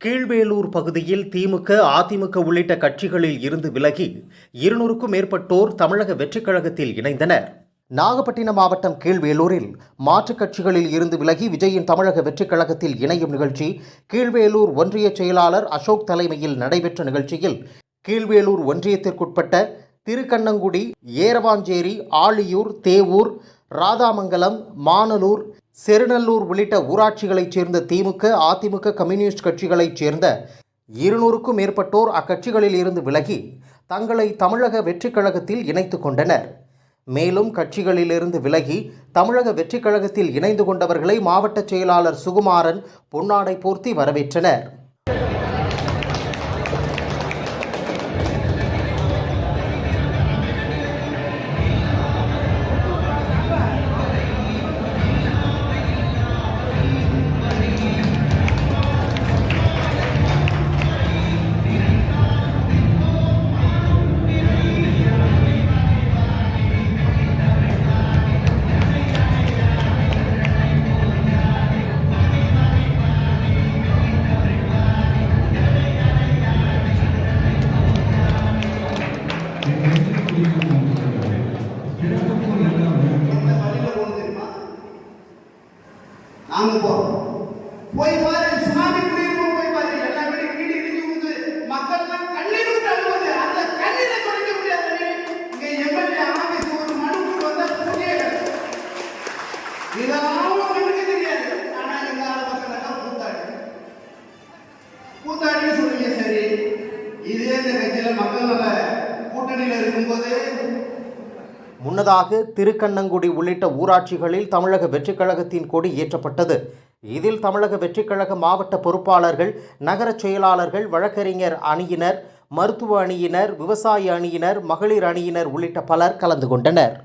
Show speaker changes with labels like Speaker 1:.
Speaker 1: கீழ்வேலூர் பகுதியில் திமுக அதிமுக உள்ளிட்ட கட்சிகளில் இருந்து விலகி இருநூறுக்கும் மேற்பட்டோர் தமிழக வெற்றிக் கழகத்தில் இணைந்தனர். நாகப்பட்டினம் மாவட்டம் கீழ்வேலூரில் மாற்றுக் கட்சிகளில் இருந்து விலகி விஜயின் தமிழக வெற்றிக் கழகத்தில் இணையும் நிகழ்ச்சி கீழ்வேலூர் ஒன்றிய செயலாளர் அசோக் தலைமையில் நடைபெற்ற நிகழ்ச்சியில் கீழ்வேலூர் ஒன்றியத்திற்குட்பட்ட திருக்கண்ணங்குடி ஏரவாஞ்சேரி ஆழியூர் தேவூர் ராதாமங்கலம் மானலூர் செருநல்லூர் உள்ளிட்ட ஊராட்சிகளைச் சேர்ந்த திமுக அதிமுக கம்யூனிஸ்ட் கட்சிகளைச் சேர்ந்த இருநூறுக்கும் மேற்பட்டோர் அக்கட்சிகளில் இருந்து விலகி தங்களை தமிழக வெற்றிக் கழகத்தில் இணைத்து கொண்டனர். மேலும் கட்சிகளிலிருந்து விலகி தமிழக வெற்றிக் கழகத்தில் இணைந்து கொண்டவர்களை மாவட்ட செயலாளர் சுகுமாரன் பொன்னாடை போர்த்தி வரவேற்றனர்.
Speaker 2: நாங்க போறோம் போய் பாரு சுனாமி குடியிருப்பு போய் பாரு. எல்லா வீடும் வீடு இடிஞ்சு மக்கள் எல்லாம் கண்ணீர் விட்டு அழுவது அந்த கண்ணீரை தொடக்க முடியாது இங்க எம்எல்ஏ ஆபீஸ் ஒரு மனு கொண்டு வந்தா பூஜையே கிடையாது. இதெல்லாம் தெரியாது. ஆனா எங்க ஆள் கூத்தாடி. கூத்தாடின்னு சரி. இதே இந்த கட்சியில மக்கள் கூட்டணியில் இருக்கும்போது
Speaker 1: முன்னதாக திருக்கண்ணங்குடி உள்ளிட்ட ஊராட்சிகளில் தமிழக வெற்றிக் கழகத்தின் கொடி ஏற்றப்பட்டது. இதில் தமிழக வெற்றிக் கழக மாவட்ட பொறுப்பாளர்கள் நகரச் செயலாளர்கள் வழக்கறிஞர் அணியினர் மருத்துவ அணியினர் விவசாய அணியினர் மகளிர் அணியினர் உள்ளிட்ட பலர் கலந்து கொண்டனர்.